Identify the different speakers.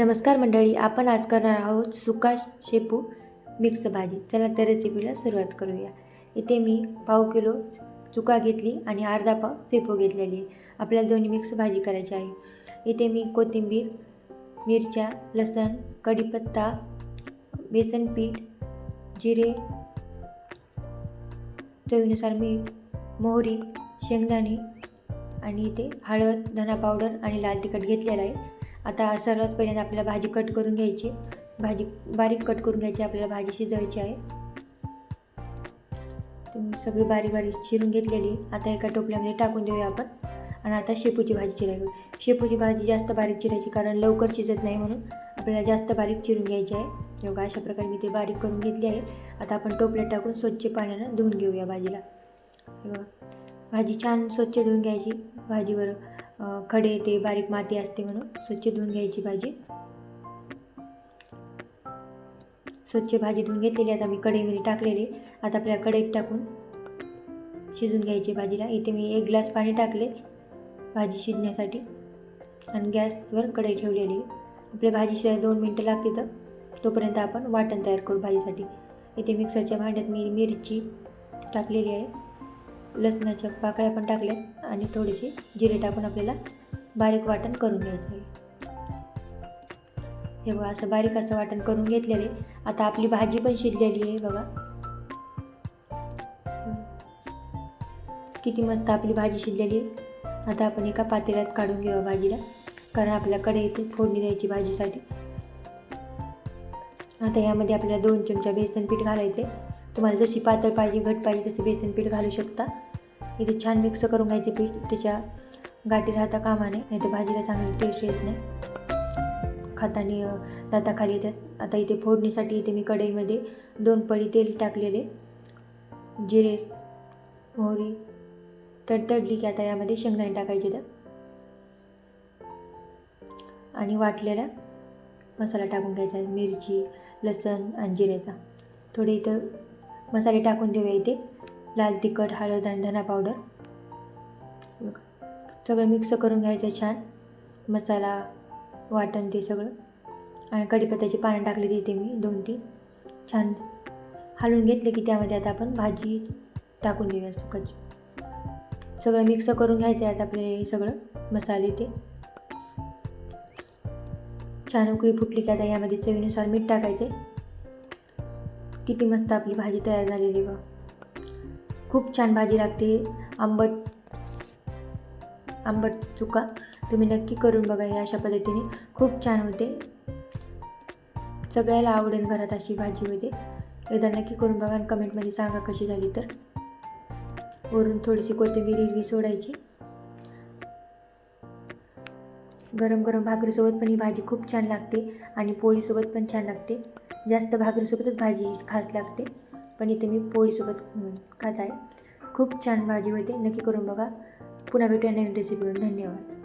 Speaker 1: नमस्कार मंडळी आपण आज करणार आहोत सुका शेपू मिक्स भाजी. चला तर रेसिपीला सुरुवात करूया. इथे मी पाव किलो चुका घेतली आणि अर्धा पाव शेपू घेतलेली आहे. आपल्याला दोन्ही मिक्स भाजी करायची आहे. इथे मी कोथिंबीर मिरच्या लसण कढीपत्ता बेसन पीठ जिरे चवीनुसार मीठ मोहरी शेंगदाणे आणि इथे हळद धना पावडर आणि लाल तिखट घेतलेलं आहे. आता सर्वात पहिल्यांदा आपल्याला भाजी कट करून घ्यायची. भाजी बारीक कट करून घ्यायची आपल्याला भाजी शिजवायची आहे. तुम्ही सगळी बारीक बारीक चिरून घेतलेली. आता एका टोपल्यामध्ये टाकून देऊया आपण. आणि आता शेपूची भाजी चिरायची. शेपूची भाजी जास्त बारीक चिरायची कारण लवकर शिजत नाही म्हणून आपल्याला जास्त बारीक चिरून घ्यायची आहे. एवढा अशा प्रकारे मी ते बारीक करून घेतली आहे. आता आपण टोपल्यात टाकून स्वच्छ पाण्यानं धुवून घेऊया भाजीला. बघा भाजी छान स्वच्छ धुवून घ्यायची. भाजीवर खडे ते बारीक माती असते म्हणून स्वच्छ धुवून घ्यायची भाजी. स्वच्छ भाजी धुवून घेतलेली आता मी कढईमध्ये टाकलेली. आता आपल्याला कढईत टाकून शिजून घ्यायची भाजीला. इथे मी एक ग्लास पाणी टाकले भाजी शिजण्यासाठी. आणि गॅसवर कढई ठेवलेली. आहे. आपल्या भाजी शिजायला दोन मिनटं लागते तर तोपर्यंत आपण वाटण तयार करू भाजीसाठी. इथे मिक्सरच्या भांड्यात मी मिरची टाकलेली आहे. लसणाच्या पाकळ्या पण टाकल्या आणि थोडीशी जिरे टाकून आपल्याला बारीक वाटण करून घ्यायचं आहे. हे बघा असं बारीक असं वाटण करून घेतलेले आता आपली भाजी पण शिजलेली आहे बघा. किती मस्त आपली भाजी शिजलेली आहे. आता आपण एका पातेल्यात काढून घेऊ भाजीला कारण आपल्याकडे इथे फोडणी द्यायची भाजीसाठी. आता यामध्ये आपल्याला दोन चमचा बेसन पीठ घालायचे तुम्हाला जशी पातळ पाहिजे घट पाहिजे तसे बेसन पीठ घालू शकता. इथे छान मिक्स करून घ्यायचे पीठ त्याच्या गाठी राहता कामाने नाही तर भाजीला चांगली टेस्ट येत नाही. खातानी दाताखाली येतात. आता इथे फोडणीसाठी इथे मी कढईमध्ये दोन पळी तेल टाकलेले. जिरे मोहरी तडतडली की आता यामध्ये शेंगदाणे टाकायचे तर आणि वाटलेला मसाला टाकून घ्यायचा आहे मिरची लसण आणि जिऱ्याचा. थोडे इथं मसाले टाकून देऊया इथे. लाल तिखट हळद आणि धना पावडर सगळं मिक्स करून घ्यायचं छान. मसाला वाटण ते सगळं. आणि कढीपत्त्याची पानं टाकली तिथे मी दोन तीन छान हलवून घेतले की त्यामध्ये आता आपण भाजी टाकून देऊया सकच सगळं मिक्स करून घ्यायचं आहे आता आपले हे सगळं मसाले ते. छान उकळी फुटली की आता यामध्ये चवीनुसार मीठ टाकायचे किती मस्त आपली भाजी तयार झालेली बा खूप छान भाजी लागते. आंबट आंबट चुका तुम्ही नक्की करून बघा हे अशा पद्धतीने. खूप छान होते. सगळ्याला आवडेल घरात अशी भाजी होते. एकदा नक्की करून बघा आणि कमेंटमध्ये सांगा कशी झाली तर. वरून थोडीशी कोथिंबीर हिरवी सोडायची. गरम गरम भाकरीसोबत पण ही भाजी खूप छान लागते आणि पोळीसोबत पण छान लागते. जास्त भाकरीसोबतच भाजी खास लागते. पण इथे मी पोळीसोबत खात आहे. खूप छान भाजी होते. नक्की करून बघा. पुन्हा भेटूया नवीन रेसिपीवर धन्यवाद.